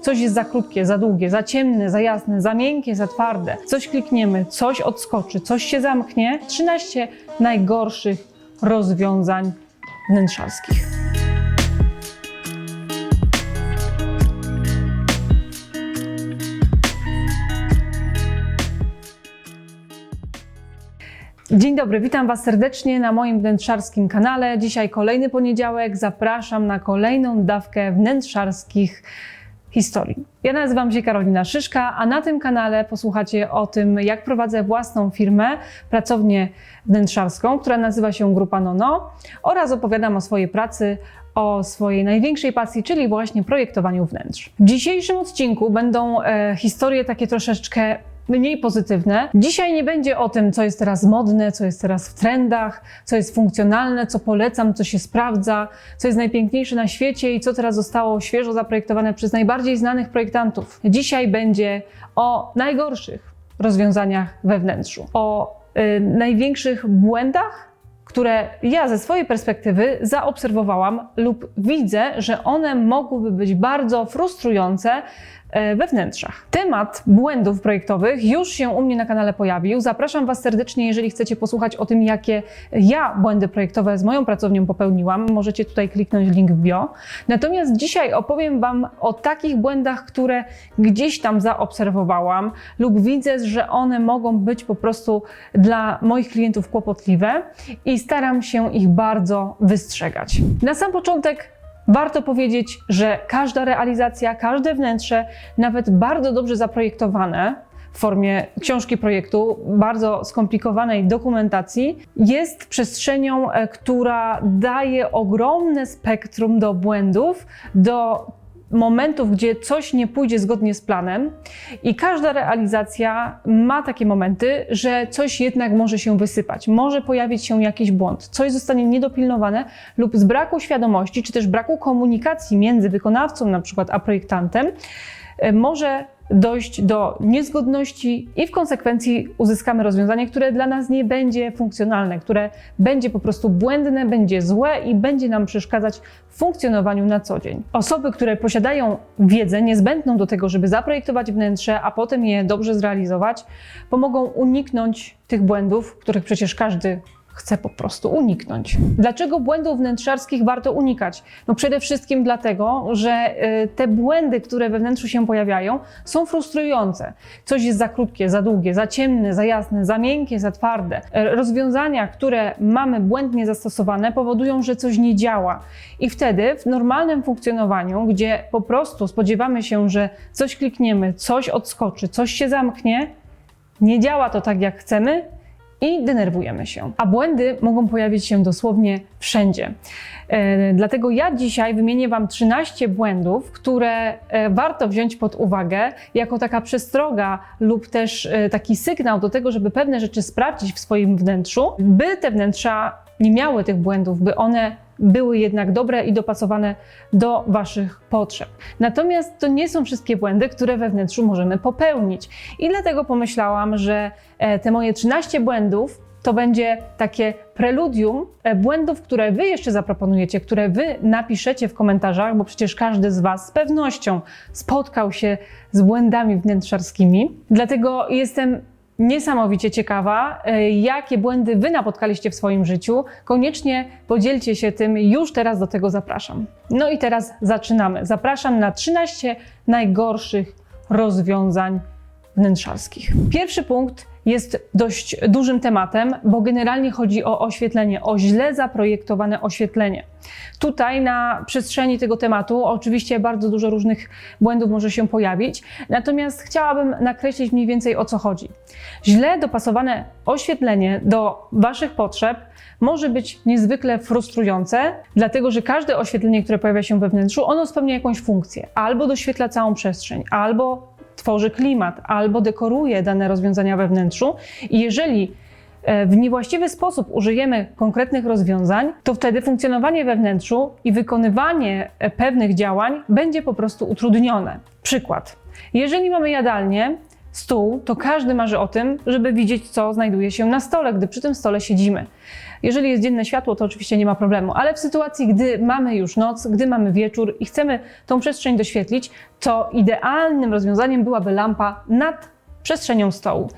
Coś jest za krótkie, za długie, za ciemne, za jasne, za miękkie, za twarde. Coś klikniemy, coś odskoczy, coś się zamknie. 13 najgorszych rozwiązań wnętrzarskich. Dzień dobry, witam Was serdecznie na moim wnętrzarskim kanale. Dzisiaj kolejny poniedziałek. Zapraszam na kolejną dawkę wnętrzarskich historii. Ja nazywam się Karolina Szyszka, a na tym kanale posłuchacie o tym, jak prowadzę własną firmę, pracownię wnętrzarską, która nazywa się Grupa Nono oraz opowiadam o swojej pracy, o swojej największej pasji, czyli właśnie projektowaniu wnętrz. W dzisiejszym odcinku będą e, historie takie troszeczkę mniej pozytywne. Dzisiaj nie będzie o tym, co jest teraz modne, co jest teraz w trendach, co jest funkcjonalne, co polecam, co się sprawdza, co jest najpiękniejsze na świecie i co teraz zostało świeżo zaprojektowane przez najbardziej znanych projektantów. Dzisiaj będzie o najgorszych rozwiązaniach we wnętrzu, o y, największych błędach, które ja ze swojej perspektywy zaobserwowałam lub widzę, że one mogłyby być bardzo frustrujące we wnętrzach. Temat błędów projektowych już się u mnie na kanale pojawił. Zapraszam Was serdecznie, jeżeli chcecie posłuchać o tym, jakie ja błędy projektowe z moją pracownią popełniłam. Możecie tutaj kliknąć link w bio. Natomiast dzisiaj opowiem Wam o takich błędach, które gdzieś tam zaobserwowałam lub widzę, że one mogą być po prostu dla moich klientów kłopotliwe i staram się ich bardzo wystrzegać. Na sam początek Warto powiedzieć, że każda realizacja, każde wnętrze, nawet bardzo dobrze zaprojektowane w formie książki projektu, bardzo skomplikowanej dokumentacji, jest przestrzenią, e, która daje ogromne spektrum do błędów, do momentów, gdzie coś nie pójdzie zgodnie z planem, i każda realizacja ma takie momenty, że coś jednak może się wysypać, może pojawić się jakiś błąd, coś zostanie niedopilnowane lub z braku świadomości, czy też braku komunikacji między wykonawcą, na przykład, a projektantem, może dojść do niezgodności i w konsekwencji uzyskamy rozwiązanie, które dla nas nie będzie funkcjonalne, które będzie po prostu błędne, będzie złe i będzie nam przeszkadzać w funkcjonowaniu na co dzień. Osoby, które posiadają wiedzę niezbędną do tego, żeby zaprojektować wnętrze, a potem je dobrze zrealizować, pomogą uniknąć tych błędów, których przecież każdy chce po prostu uniknąć. Dlaczego błędów wnętrzarskich warto unikać? No przede wszystkim dlatego, że y, te błędy, które we wnętrzu się pojawiają, są frustrujące. Coś jest za krótkie, za długie, za ciemne, za jasne, za miękkie, za twarde. E, Rozwiązania, które mamy błędnie zastosowane, powodują, że coś nie działa. I wtedy w normalnym funkcjonowaniu, gdzie po prostu spodziewamy się, że coś klikniemy, coś odskoczy, coś się zamknie, nie działa to tak, jak chcemy, i denerwujemy się. A błędy mogą pojawić się dosłownie wszędzie. E, dlatego ja dzisiaj wymienię Wam 13 błędów, które e, warto wziąć pod uwagę jako taka przestroga lub też e, taki sygnał do tego, żeby pewne rzeczy sprawdzić w swoim wnętrzu, by te wnętrza nie miały tych błędów, by one były jednak dobre i dopasowane do Waszych potrzeb. Natomiast to nie są wszystkie błędy, które we wnętrzu możemy popełnić. I dlatego pomyślałam, że e, te moje 13 błędów to będzie takie preludium e, błędów, które Wy jeszcze zaproponujecie, które Wy napiszecie w komentarzach, bo przecież każdy z Was z pewnością spotkał się z błędami wnętrzarskimi. Dlatego jestem niesamowicie ciekawa, e, jakie błędy Wy napotkaliście w swoim życiu. Koniecznie podzielcie się tym, już teraz do tego zapraszam. No i teraz zaczynamy. Zapraszam na 13 najgorszych rozwiązań wnętrzarskich. Pierwszy punkt jest dość dużym tematem, bo generalnie chodzi o oświetlenie, o źle zaprojektowane oświetlenie. Tutaj na przestrzeni tego tematu oczywiście bardzo dużo różnych błędów może się pojawić, natomiast chciałabym nakreślić mniej więcej o co chodzi. Źle dopasowane oświetlenie do Waszych potrzeb może być niezwykle frustrujące, dlatego że każde oświetlenie, które pojawia się we wnętrzu, ono spełnia jakąś funkcję. Albo doświetla całą przestrzeń, albo tworzy klimat, albo dekoruje dane rozwiązania we wnętrzu. I jeżeli e, w niewłaściwy sposób użyjemy konkretnych rozwiązań, to wtedy funkcjonowanie we wnętrzu i wykonywanie e, pewnych działań będzie po prostu utrudnione. Przykład. Jeżeli mamy jadalnię, stół, to każdy marzy o tym, żeby widzieć, co znajduje się na stole, gdy przy tym stole siedzimy. Jeżeli jest dzienne światło, to oczywiście nie ma problemu, ale w sytuacji, gdy mamy już noc, gdy mamy wieczór i chcemy tą przestrzeń doświetlić, to idealnym rozwiązaniem byłaby lampa nad przestrzenią stołu.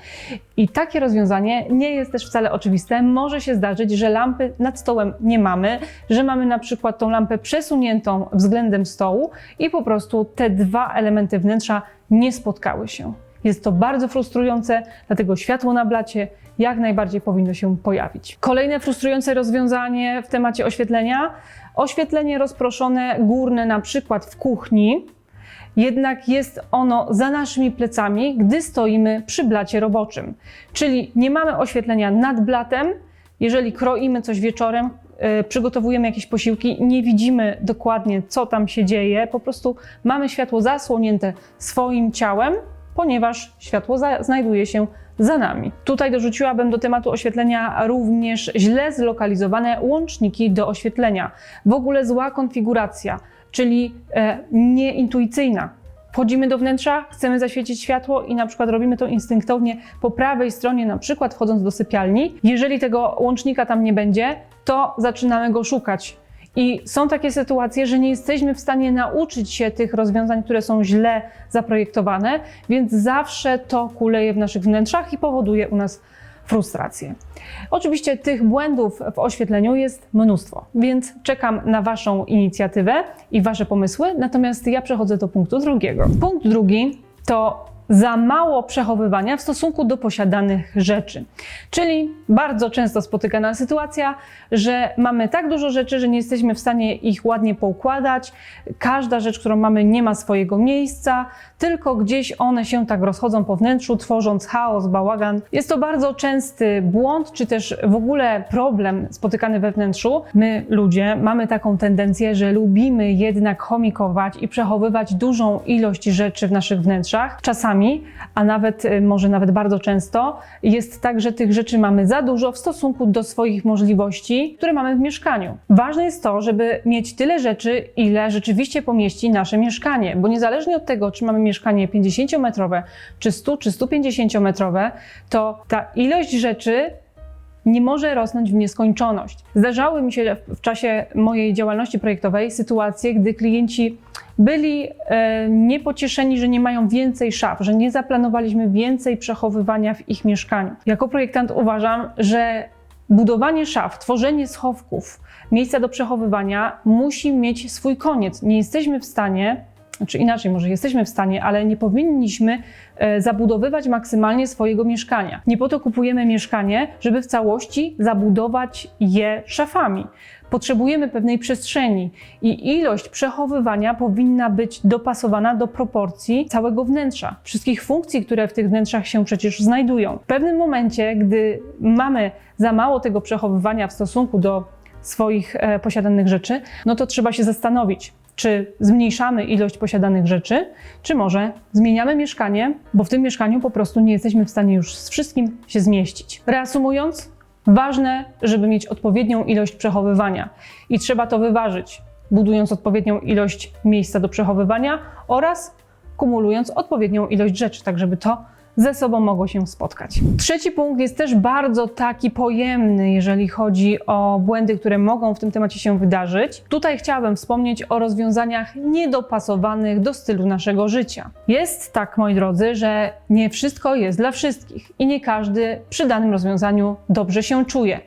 I takie rozwiązanie nie jest też wcale oczywiste. Może się zdarzyć, że lampy nad stołem nie mamy, że mamy na przykład tą lampę przesuniętą względem stołu i po prostu te dwa elementy wnętrza nie spotkały się. Jest to bardzo frustrujące, dlatego światło na blacie jak najbardziej powinno się pojawić. Kolejne frustrujące rozwiązanie w temacie oświetlenia oświetlenie rozproszone górne, na przykład w kuchni, jednak jest ono za naszymi plecami, gdy stoimy przy blacie roboczym. Czyli nie mamy oświetlenia nad blatem, jeżeli kroimy coś wieczorem, yy, przygotowujemy jakieś posiłki, nie widzimy dokładnie, co tam się dzieje, po prostu mamy światło zasłonięte swoim ciałem, ponieważ światło znajduje się za nami. Tutaj dorzuciłabym do tematu oświetlenia również źle zlokalizowane łączniki do oświetlenia. W ogóle zła konfiguracja, czyli e, nieintuicyjna. Wchodzimy do wnętrza, chcemy zaświecić światło i na przykład robimy to instynktownie po prawej stronie, na przykład wchodząc do sypialni. Jeżeli tego łącznika tam nie będzie, to zaczynamy go szukać. I są takie sytuacje, że nie jesteśmy w stanie nauczyć się tych rozwiązań, które są źle zaprojektowane, więc zawsze to kuleje w naszych wnętrzach i powoduje u nas frustrację. Oczywiście tych błędów w oświetleniu jest mnóstwo, więc czekam na Waszą inicjatywę i Wasze pomysły, natomiast ja przechodzę do punktu drugiego. Punkt drugi to za mało przechowywania w stosunku do posiadanych rzeczy. Czyli bardzo często spotykana sytuacja, że mamy tak dużo rzeczy, że nie jesteśmy w stanie ich ładnie poukładać. Każda rzecz, którą mamy, nie ma swojego miejsca, tylko gdzieś one się tak rozchodzą po wnętrzu, tworząc chaos, bałagan. Jest to bardzo częsty błąd, czy też w ogóle problem spotykany we wnętrzu. My, ludzie, mamy taką tendencję, że lubimy jednak chomikować i przechowywać dużą ilość rzeczy w naszych wnętrzach. Czasami a nawet y, może nawet bardzo często jest tak, że tych rzeczy mamy za dużo w stosunku do swoich możliwości, które mamy w mieszkaniu. Ważne jest to, żeby mieć tyle rzeczy, ile rzeczywiście pomieści nasze mieszkanie, bo niezależnie od tego, czy mamy mieszkanie 50-metrowe, czy 100, czy 150-metrowe, to ta ilość rzeczy nie może rosnąć w nieskończoność. Zdarzały mi się w czasie mojej działalności projektowej sytuacje, gdy klienci byli e, niepocieszeni, że nie mają więcej szaf, że nie zaplanowaliśmy więcej przechowywania w ich mieszkaniu. Jako projektant uważam, że budowanie szaf, tworzenie schowków, miejsca do przechowywania musi mieć swój koniec. Nie jesteśmy w stanie czy inaczej, może jesteśmy w stanie, ale nie powinniśmy e, zabudowywać maksymalnie swojego mieszkania. Nie po to kupujemy mieszkanie, żeby w całości zabudować je szafami. Potrzebujemy pewnej przestrzeni i ilość przechowywania powinna być dopasowana do proporcji całego wnętrza, wszystkich funkcji, które w tych wnętrzach się przecież znajdują. W pewnym momencie, gdy mamy za mało tego przechowywania w stosunku do swoich e, posiadanych rzeczy, no to trzeba się zastanowić, czy zmniejszamy ilość posiadanych rzeczy, czy może zmieniamy mieszkanie, bo w tym mieszkaniu po prostu nie jesteśmy w stanie już z wszystkim się zmieścić. Reasumując, ważne, żeby mieć odpowiednią ilość przechowywania i trzeba to wyważyć, budując odpowiednią ilość miejsca do przechowywania oraz kumulując odpowiednią ilość rzeczy, tak żeby to ze sobą mogło się spotkać. Trzeci punkt jest też bardzo taki pojemny, jeżeli chodzi o błędy, które mogą w tym temacie się wydarzyć. Tutaj chciałabym wspomnieć o rozwiązaniach niedopasowanych do stylu naszego życia. Jest tak, moi drodzy, że nie wszystko jest dla wszystkich i nie każdy przy danym rozwiązaniu dobrze się czuje.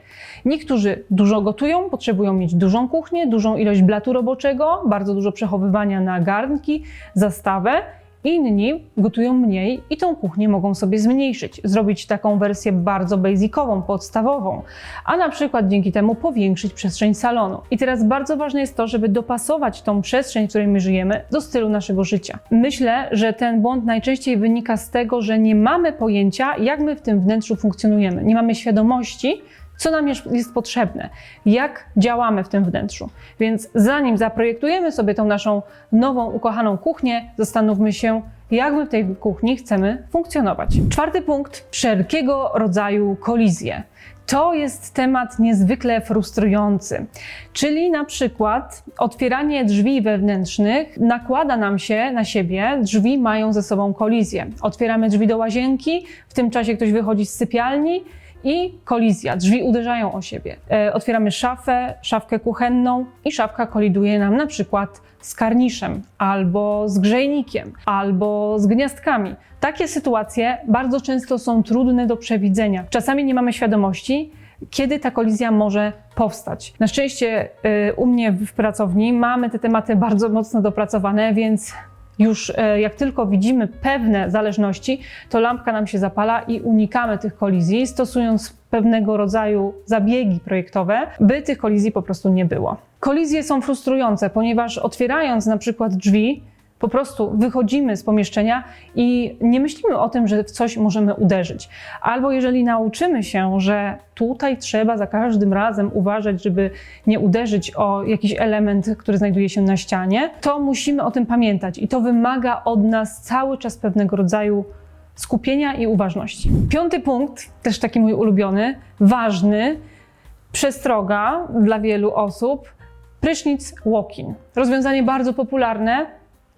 Niektórzy dużo gotują, potrzebują mieć dużą kuchnię, dużą ilość blatu roboczego, bardzo dużo przechowywania na garnki, zastawę. Inni gotują mniej i tą kuchnię mogą sobie zmniejszyć, zrobić taką wersję bardzo basicową, podstawową, a na przykład dzięki temu powiększyć przestrzeń salonu. I teraz bardzo ważne jest to, żeby dopasować tą przestrzeń, w której my żyjemy, do stylu naszego życia. Myślę, że ten błąd najczęściej wynika z tego, że nie mamy pojęcia, jak my w tym wnętrzu funkcjonujemy. Nie mamy świadomości, co nam jest potrzebne, jak działamy w tym wnętrzu. Więc zanim zaprojektujemy sobie tą naszą nową, ukochaną kuchnię, zastanówmy się, jak my w tej kuchni chcemy funkcjonować. Czwarty punkt: wszelkiego rodzaju kolizje. To jest temat niezwykle frustrujący. Czyli na przykład otwieranie drzwi wewnętrznych nakłada nam się na siebie, drzwi mają ze sobą kolizję. Otwieramy drzwi do łazienki, w tym czasie ktoś wychodzi z sypialni i kolizja, drzwi uderzają o siebie. E, otwieramy szafę, szafkę kuchenną i szafka koliduje nam na przykład z karniszem, albo z grzejnikiem, albo z gniazdkami. Takie sytuacje bardzo często są trudne do przewidzenia. Czasami nie mamy świadomości, kiedy ta kolizja może powstać. Na szczęście y, u mnie w pracowni mamy te tematy bardzo mocno dopracowane, więc już e, jak tylko widzimy pewne zależności, to lampka nam się zapala i unikamy tych kolizji, stosując pewnego rodzaju zabiegi projektowe, by tych kolizji po prostu nie było. Kolizje są frustrujące, ponieważ otwierając na przykład drzwi, po prostu wychodzimy z pomieszczenia i nie myślimy o tym, że w coś możemy uderzyć. Albo jeżeli nauczymy się, że tutaj trzeba za każdym razem uważać, żeby nie uderzyć o jakiś element, który znajduje się na ścianie, to musimy o tym pamiętać i to wymaga od nas cały czas pewnego rodzaju skupienia i uważności. Piąty punkt, też taki mój ulubiony, ważny, przestroga dla wielu osób. Prysznic walk-in. Rozwiązanie bardzo popularne,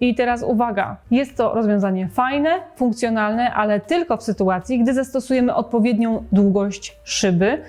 i teraz uwaga, jest to rozwiązanie fajne, funkcjonalne, ale tylko w sytuacji, gdy zastosujemy odpowiednią długość szyby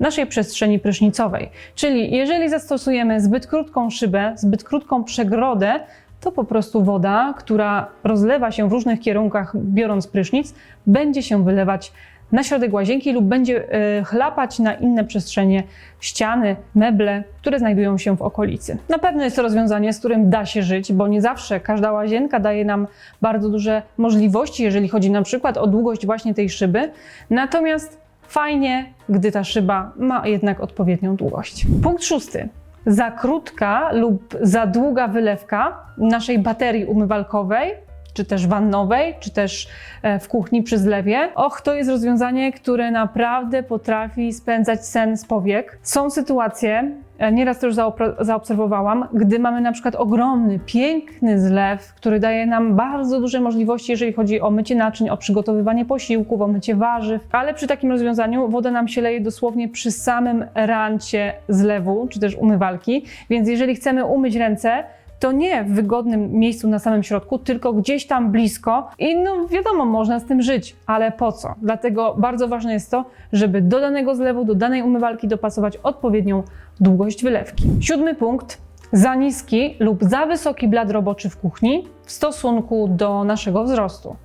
naszej przestrzeni prysznicowej. Czyli jeżeli zastosujemy zbyt krótką szybę, zbyt krótką przegrodę, to po prostu woda, która rozlewa się w różnych kierunkach, biorąc prysznic, będzie się wylewać na środek łazienki lub będzie e, chlapać na inne przestrzenie, ściany, meble, które znajdują się w okolicy. Na pewno jest to rozwiązanie, z którym da się żyć, bo nie zawsze każda łazienka daje nam bardzo duże możliwości, jeżeli chodzi na przykład o długość właśnie tej szyby. Natomiast fajnie, gdy ta szyba ma jednak odpowiednią długość. Punkt szósty za krótka lub za długa wylewka naszej baterii umywalkowej czy też wannowej, czy też e, w kuchni przy zlewie. Och, to jest rozwiązanie, które naprawdę potrafi spędzać sen z powiek. Są sytuacje, e, nieraz to już zaobserwowałam, gdy mamy na przykład ogromny, piękny zlew, który daje nam bardzo duże możliwości, jeżeli chodzi o mycie naczyń, o przygotowywanie posiłków, o mycie warzyw, ale przy takim rozwiązaniu woda nam się leje dosłownie przy samym rancie zlewu, czy też umywalki, więc jeżeli chcemy umyć ręce, to nie w wygodnym miejscu na samym środku, tylko gdzieś tam blisko i no wiadomo, można z tym żyć, ale po co? Dlatego bardzo ważne jest to, żeby do danego zlewu, do danej umywalki dopasować odpowiednią długość wylewki. Siódmy punkt. Za niski lub za wysoki blat roboczy w kuchni w stosunku do naszego wzrostu.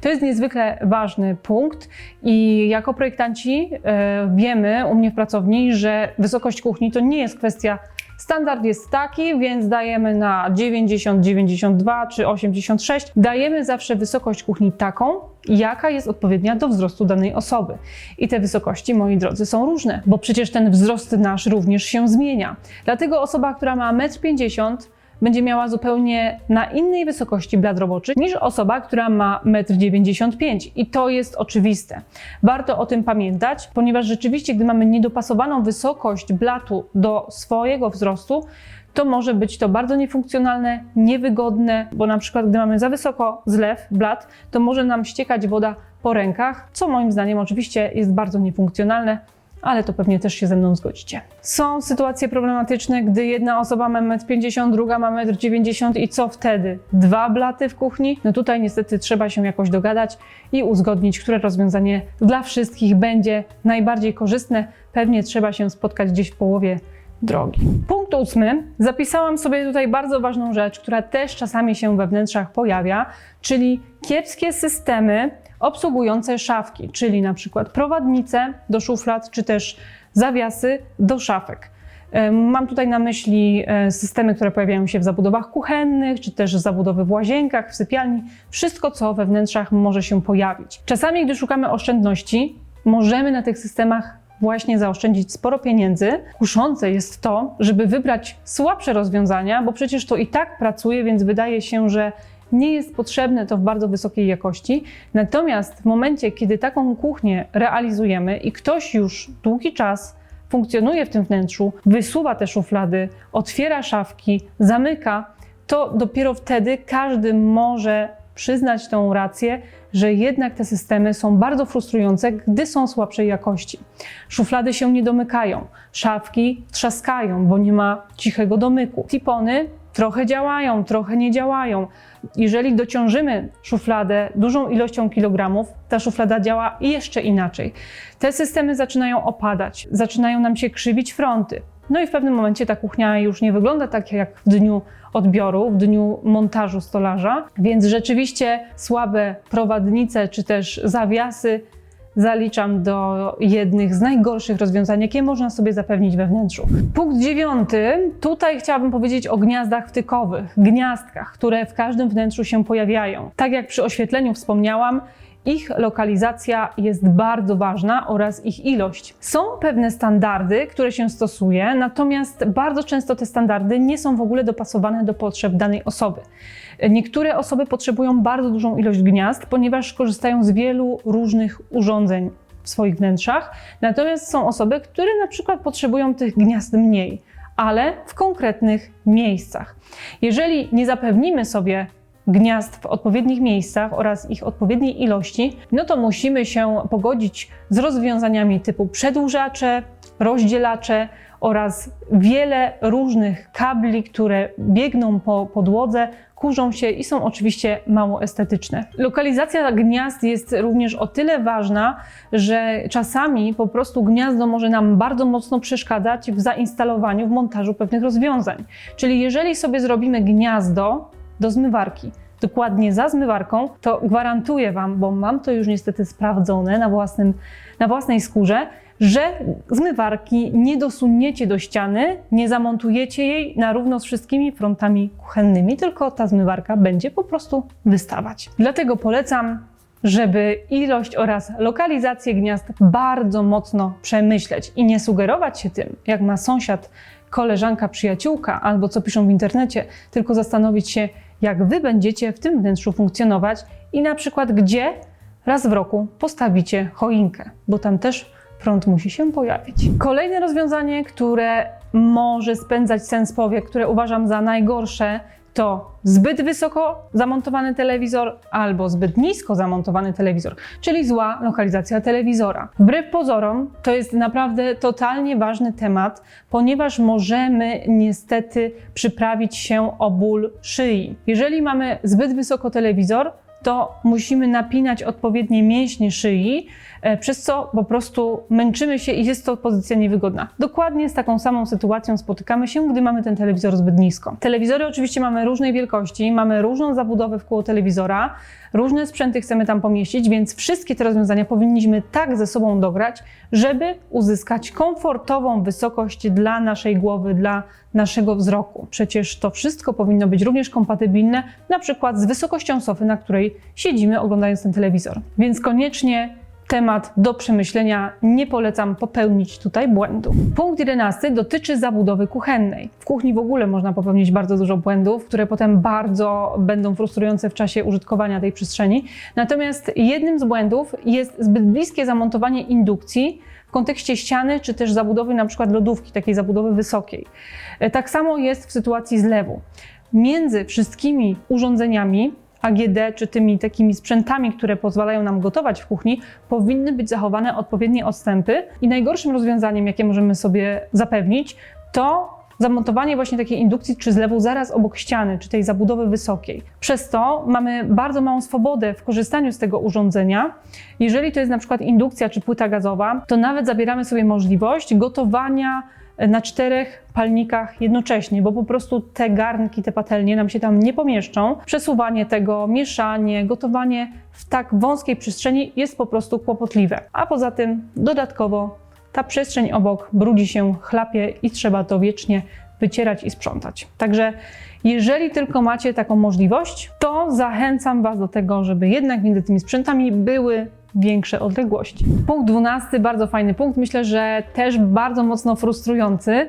To jest niezwykle ważny punkt i jako projektanci e, wiemy u mnie w pracowni, że wysokość kuchni to nie jest kwestia Standard jest taki, więc dajemy na 90, 92 czy 86. Dajemy zawsze wysokość kuchni taką, jaka jest odpowiednia do wzrostu danej osoby. I te wysokości, moi drodzy, są różne, bo przecież ten wzrost nasz również się zmienia. Dlatego osoba, która ma 1,50 m, będzie miała zupełnie na innej wysokości blat roboczy niż osoba, która ma 1,95 m. I to jest oczywiste. Warto o tym pamiętać, ponieważ rzeczywiście, gdy mamy niedopasowaną wysokość blatu do swojego wzrostu, to może być to bardzo niefunkcjonalne, niewygodne, bo na przykład gdy mamy za wysoko zlew, blat, to może nam ściekać woda po rękach, co moim zdaniem oczywiście jest bardzo niefunkcjonalne ale to pewnie też się ze mną zgodzicie. Są sytuacje problematyczne, gdy jedna osoba ma 1,50 m, druga ma 1,90 m i co wtedy? Dwa blaty w kuchni? No tutaj niestety trzeba się jakoś dogadać i uzgodnić, które rozwiązanie dla wszystkich będzie najbardziej korzystne. Pewnie trzeba się spotkać gdzieś w połowie drogi. Punkt ósmy. Zapisałam sobie tutaj bardzo ważną rzecz, która też czasami się we wnętrzach pojawia, czyli kiepskie systemy obsługujące szafki, czyli na przykład prowadnice do szuflad, czy też zawiasy do szafek. Mam tutaj na myśli e, systemy, które pojawiają się w zabudowach kuchennych, czy też zabudowy w łazienkach, w sypialni, wszystko, co we wnętrzach może się pojawić. Czasami, gdy szukamy oszczędności, możemy na tych systemach właśnie zaoszczędzić sporo pieniędzy. Kuszące jest to, żeby wybrać słabsze rozwiązania, bo przecież to i tak pracuje, więc wydaje się, że nie jest potrzebne to w bardzo wysokiej jakości. Natomiast w momencie, kiedy taką kuchnię realizujemy i ktoś już długi czas funkcjonuje w tym wnętrzu, wysuwa te szuflady, otwiera szafki, zamyka, to dopiero wtedy każdy może przyznać tą rację, że jednak te systemy są bardzo frustrujące, gdy są słabszej jakości. Szuflady się nie domykają, szafki trzaskają, bo nie ma cichego domyku. Tipony trochę działają, trochę nie działają. Jeżeli dociążymy szufladę dużą ilością kilogramów, ta szuflada działa jeszcze inaczej. Te systemy zaczynają opadać, zaczynają nam się krzywić fronty. No i w pewnym momencie ta kuchnia już nie wygląda tak jak w dniu odbioru, w dniu montażu stolarza, więc rzeczywiście słabe prowadnice czy też zawiasy zaliczam do jednych z najgorszych rozwiązań, jakie można sobie zapewnić we wnętrzu. Punkt dziewiąty. Tutaj chciałabym powiedzieć o gniazdach wtykowych, gniazdkach, które w każdym wnętrzu się pojawiają. Tak jak przy oświetleniu wspomniałam, ich lokalizacja jest bardzo ważna oraz ich ilość. Są pewne standardy, które się stosuje, natomiast bardzo często te standardy nie są w ogóle dopasowane do potrzeb danej osoby. Niektóre osoby potrzebują bardzo dużą ilość gniazd, ponieważ korzystają z wielu różnych urządzeń w swoich wnętrzach, natomiast są osoby, które na przykład potrzebują tych gniazd mniej, ale w konkretnych miejscach. Jeżeli nie zapewnimy sobie gniazd w odpowiednich miejscach oraz ich odpowiedniej ilości, no to musimy się pogodzić z rozwiązaniami typu przedłużacze, rozdzielacze oraz wiele różnych kabli, które biegną po podłodze, kurzą się i są oczywiście mało estetyczne. Lokalizacja gniazd jest również o tyle ważna, że czasami po prostu gniazdo może nam bardzo mocno przeszkadzać w zainstalowaniu, w montażu pewnych rozwiązań. Czyli jeżeli sobie zrobimy gniazdo, do zmywarki. Dokładnie za zmywarką, to gwarantuję Wam, bo mam to już niestety sprawdzone na, własnym, na własnej skórze, że zmywarki nie dosuniecie do ściany, nie zamontujecie jej na równo z wszystkimi frontami kuchennymi, tylko ta zmywarka będzie po prostu wystawać. Dlatego polecam żeby ilość oraz lokalizację gniazd bardzo mocno przemyśleć i nie sugerować się tym, jak ma sąsiad, koleżanka, przyjaciółka albo co piszą w internecie, tylko zastanowić się, jak wy będziecie w tym wnętrzu funkcjonować i na przykład gdzie raz w roku postawicie choinkę, bo tam też prąd musi się pojawić. Kolejne rozwiązanie, które może spędzać sens powiek, które uważam za najgorsze, to zbyt wysoko zamontowany telewizor albo zbyt nisko zamontowany telewizor, czyli zła lokalizacja telewizora. Wbrew pozorom, to jest naprawdę totalnie ważny temat, ponieważ możemy niestety przyprawić się o ból szyi. Jeżeli mamy zbyt wysoko telewizor, to musimy napinać odpowiednie mięśnie szyi, e, przez co po prostu męczymy się i jest to pozycja niewygodna. Dokładnie z taką samą sytuacją spotykamy się, gdy mamy ten telewizor zbyt nisko. Telewizory oczywiście mamy różnej wielkości, mamy różną zabudowę w koło telewizora, różne sprzęty chcemy tam pomieścić, więc wszystkie te rozwiązania powinniśmy tak ze sobą dograć, żeby uzyskać komfortową wysokość dla naszej głowy, dla naszego wzroku. Przecież to wszystko powinno być również kompatybilne na przykład z wysokością sofy, na której siedzimy oglądając ten telewizor. Więc koniecznie temat do przemyślenia. Nie polecam popełnić tutaj błędu. Punkt 11 dotyczy zabudowy kuchennej. W kuchni w ogóle można popełnić bardzo dużo błędów, które potem bardzo będą frustrujące w czasie użytkowania tej przestrzeni. Natomiast jednym z błędów jest zbyt bliskie zamontowanie indukcji w kontekście ściany, czy też zabudowy na przykład lodówki, takiej zabudowy wysokiej. Tak samo jest w sytuacji zlewu. Między wszystkimi urządzeniami AGD czy tymi takimi sprzętami, które pozwalają nam gotować w kuchni, powinny być zachowane odpowiednie odstępy. I najgorszym rozwiązaniem, jakie możemy sobie zapewnić, to zamontowanie właśnie takiej indukcji czy zlewu zaraz obok ściany, czy tej zabudowy wysokiej. Przez to mamy bardzo małą swobodę w korzystaniu z tego urządzenia. Jeżeli to jest na przykład indukcja czy płyta gazowa, to nawet zabieramy sobie możliwość gotowania na czterech palnikach jednocześnie, bo po prostu te garnki, te patelnie nam się tam nie pomieszczą. Przesuwanie tego, mieszanie, gotowanie w tak wąskiej przestrzeni jest po prostu kłopotliwe. A poza tym dodatkowo ta przestrzeń obok brudzi się, chlapie i trzeba to wiecznie wycierać i sprzątać. Także jeżeli tylko macie taką możliwość, to zachęcam Was do tego, żeby jednak między tymi sprzętami były większe odległości. Punkt 12, bardzo fajny punkt, myślę, że też bardzo mocno frustrujący,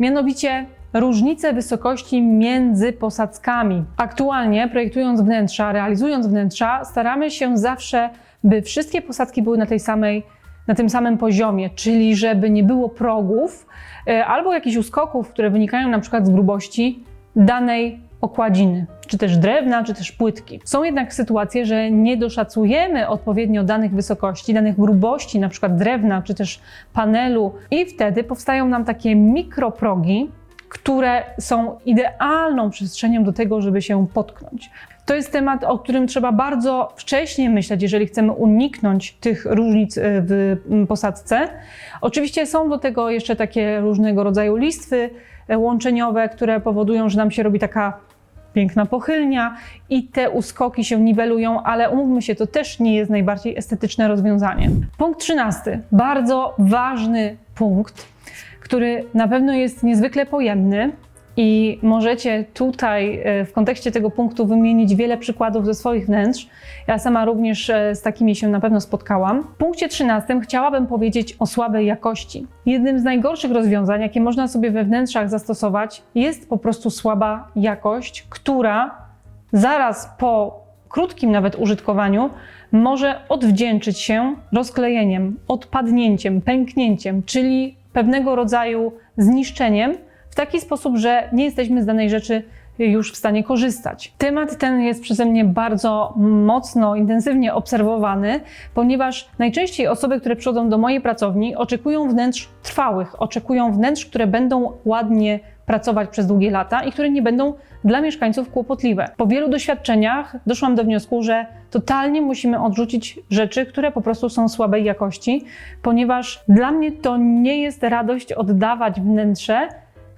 mianowicie różnice wysokości między posadzkami. Aktualnie projektując wnętrza, realizując wnętrza, staramy się zawsze, by wszystkie posadzki były na tej samej na tym samym poziomie, czyli żeby nie było progów e, albo jakichś uskoków, które wynikają na przykład z grubości danej okładziny, czy też drewna, czy też płytki. Są jednak sytuacje, że nie doszacujemy odpowiednio danych wysokości, danych grubości, na przykład drewna, czy też panelu, i wtedy powstają nam takie mikroprogi, które są idealną przestrzenią do tego, żeby się potknąć. To jest temat, o którym trzeba bardzo wcześnie myśleć, jeżeli chcemy uniknąć tych różnic y, w posadzce. Oczywiście są do tego jeszcze takie różnego rodzaju listwy e, łączeniowe, które powodują, że nam się robi taka piękna pochylnia i te uskoki się niwelują, ale umówmy się, to też nie jest najbardziej estetyczne rozwiązanie. Punkt 13. Bardzo ważny punkt, który na pewno jest niezwykle pojemny. I możecie tutaj e, w kontekście tego punktu wymienić wiele przykładów ze swoich wnętrz. Ja sama również e, z takimi się na pewno spotkałam. W punkcie 13 chciałabym powiedzieć o słabej jakości. Jednym z najgorszych rozwiązań, jakie można sobie we wnętrzach zastosować, jest po prostu słaba jakość, która zaraz po krótkim nawet użytkowaniu może odwdzięczyć się rozklejeniem, odpadnięciem, pęknięciem, czyli pewnego rodzaju zniszczeniem w taki sposób, że nie jesteśmy z danej rzeczy już w stanie korzystać. Temat ten jest przeze mnie bardzo mocno, intensywnie obserwowany, ponieważ najczęściej osoby, które przychodzą do mojej pracowni, oczekują wnętrz trwałych, oczekują wnętrz, które będą ładnie pracować przez długie lata i które nie będą dla mieszkańców kłopotliwe. Po wielu doświadczeniach doszłam do wniosku, że totalnie musimy odrzucić rzeczy, które po prostu są słabej jakości, ponieważ dla mnie to nie jest radość oddawać wnętrze,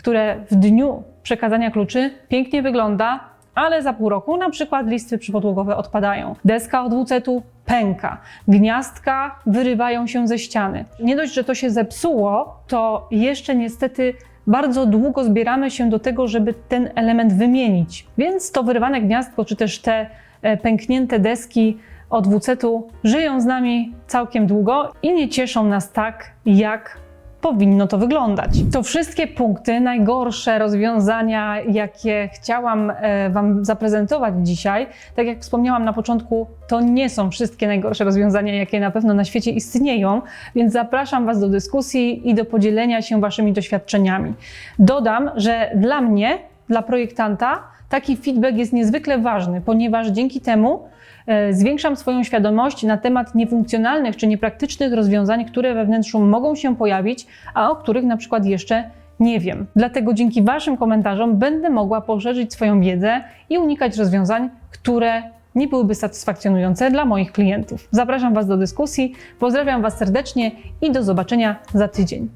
które w dniu przekazania kluczy pięknie wygląda, ale za pół roku na przykład listwy przypodłogowe odpadają. Deska od WC-tu pęka, gniazdka wyrywają się ze ściany. Nie dość, że to się zepsuło, to jeszcze niestety bardzo długo zbieramy się do tego, żeby ten element wymienić. Więc to wyrywane gniazdko, czy też te e, pęknięte deski od WC-tu żyją z nami całkiem długo i nie cieszą nas tak, jak powinno to wyglądać. To wszystkie punkty, najgorsze rozwiązania, jakie chciałam e, Wam zaprezentować dzisiaj. Tak jak wspomniałam na początku, to nie są wszystkie najgorsze rozwiązania, jakie na pewno na świecie istnieją, więc zapraszam Was do dyskusji i do podzielenia się Waszymi doświadczeniami. Dodam, że dla mnie, dla projektanta, taki feedback jest niezwykle ważny, ponieważ dzięki temu zwiększam swoją świadomość na temat niefunkcjonalnych czy niepraktycznych rozwiązań, które we wnętrzu mogą się pojawić, a o których na przykład jeszcze nie wiem. Dlatego dzięki Waszym komentarzom będę mogła poszerzyć swoją wiedzę i unikać rozwiązań, które nie byłyby satysfakcjonujące dla moich klientów. Zapraszam Was do dyskusji, pozdrawiam Was serdecznie i do zobaczenia za tydzień.